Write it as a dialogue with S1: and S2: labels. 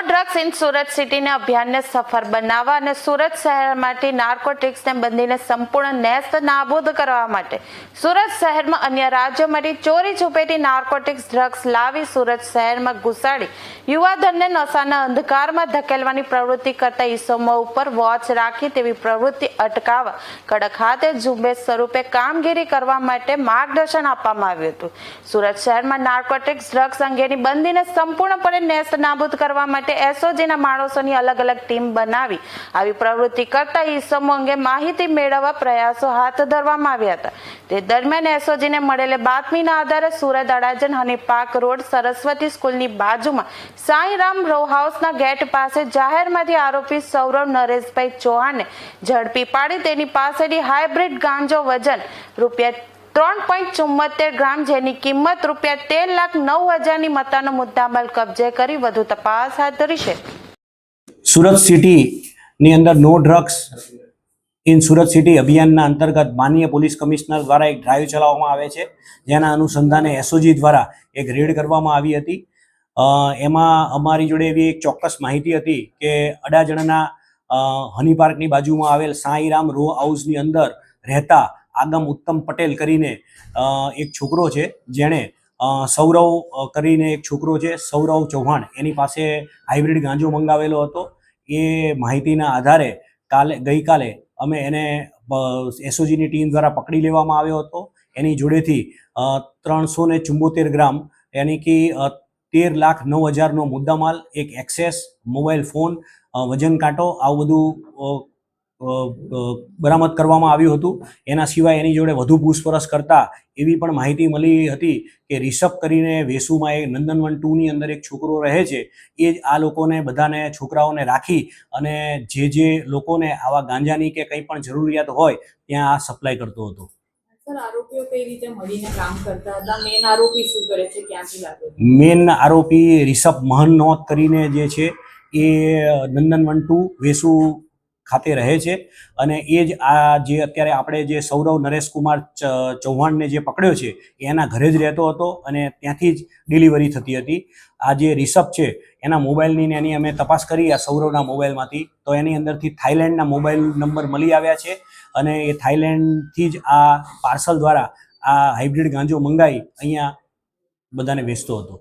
S1: Drugs in Surat સિટીને અભિયાનને સફળ બનાવવા અને સુરત શહેરમાંથી નાર્કોટિક્સને બંધીને સંપૂર્ણ નેસ્ત નાબૂદ કરવા માટે સુરત શહેરમાં અન્ય રાજ્યોમાંથી ચોરી છુપેટી નાર્કોટિક્સ ડ્રગ્સ લાવી સુરત શહેરમાં ઘુસાડી યુવાધનને નશાના અંધકારમાં ધકેલવાની પ્રવૃત્તિ કરતા ઈસમો ઉપર વોચ રાખી તેવી પ્રવૃત્તિ અટકાવવા કડક હાથે ઝુંબેશ સ્વરૂપે કામગીરી કરવા માટે માર્ગદર્શન આપવામાં આવ્યું હતું. સુરત શહેરમાં નાર્કોટિક્સ ડ્રગ્સ અંગેની બંદીને સંપૂર્ણપણે નેસ્ત નાબૂદ કરવા માટે એસઓજીના માણસોની અલગ અલગ ટીમ બનાવી. આવી પ્રવૃત્તિ કરતા ઈસમો અંગે માહિતી મેળવવા પ્રયાસો હાથ ધરવામાં આવ્યા હતા. તે દરમિયાન એસઓજીને મળેલી બાતમીના આધારે Surat Adajan honey park road Saraswati સ્કૂલની બાજુમાં સાંઈરામ રો હાઉસના ગેટ પાસે જાહેરમાંથી આરોપી સૌરવ નરેશભાઈ ચૌહાણને ઝડપી પાડી તેની પાસેથી હાઇબ્રિડ ગાંજો વજન રૂપિયા ત્રણ પોઈન્ટ ચુમ્મોતેર ગ્રામ, જેની કિંમત રૂપિયા તેર લાખ નવ હજારની મતાનો મુદ્દામાલ કબજે કરી વધુ તપાસ હાથ ધરી છે.
S2: સુરત સિટીની અંદર no drugs in Surat city અભિયાનના અંતર્ગત માનનીય પોલીસ કમિશનર દ્વારા એક ડ્રાઈવ ચલાવવામાં આવે છે. જેના અનુસંધાને એસઓજી દ્વારા એક રેડ કરવામાં આવી હતી. એમાં અમારી જોડે એવી એક ચોક્કસ માહિતી હતી કે અડાજણના હની પાર્કની બાજુમાં આવેલ સાંઈરામ રો હાઉસની અંદર રહેતા આગમ ઉત્તમ પટેલ કરીને એક છોકરો છે જેણે સૌરવ કરીને એક છોકરો છે સૌરવ ચૌહાણ. એની પાસે હાઇબ્રિડ ગાંજો મંગાવેલો હતો. એ માહિતીના આધારે કાલે, ગઈકાલે અમે એને એસઓજીની ટીમ દ્વારા પકડી લેવામાં આવ્યો હતો. એની જોડેથી ત્રણસો ને ચુંબોતેર ગ્રામ, યાની કે તેર લાખ નવ હજારનો મુદ્દામાલ, એક એક્સેસ, મોબાઈલ ફોન વજન કાંટો, આવું બધું બરામદ કરવામાં આવ્યું હતું. એના સિવાય એની જોડે વધુ પૂછપરછ કરતા એવી પણ માહિતી મળી હતી કે રિષભ કરીને વેસુમાં એ નંદનવન ટુની અંદર એક છોકરો રહે છે. એ જ આ લોકોને બધાને છોકરાઓને રાખી અને જે જે લોકોને આવા ગાંજાની કે કંઈ પણ જરૂરિયાત હોય, ત્યાં આ સપ્લાય કરતો હતો.
S3: મેન આરોપી
S2: રિષભ મહનોત કરીને જે છે એ નંદન ટુ વેસુ ખાતે રહે છે. અને એ જ આ જે અત્યારે આપણે જે સૌરવ નરેશકુમાર ચૌહાણને જે પકડ્યો છે એના ઘરે જ રહેતો હતો અને ત્યાંથી જ ડિલિવરી થતી હતી. આ જે રિષભ છે, એના મોબાઈલની એની અમે તપાસ કરી, આ સૌરવના મોબાઈલમાંથી. તો એની અંદરથી થાઈલેન્ડના મોબાઈલ નંબર મળી આવ્યા છે અને એ થાઈલેન્ડથી જ આ પાર્સલ દ્વારા આ હાઇબ્રિડ ગાંજો મંગાવી અહીંયા બધાને વેચતો હતો.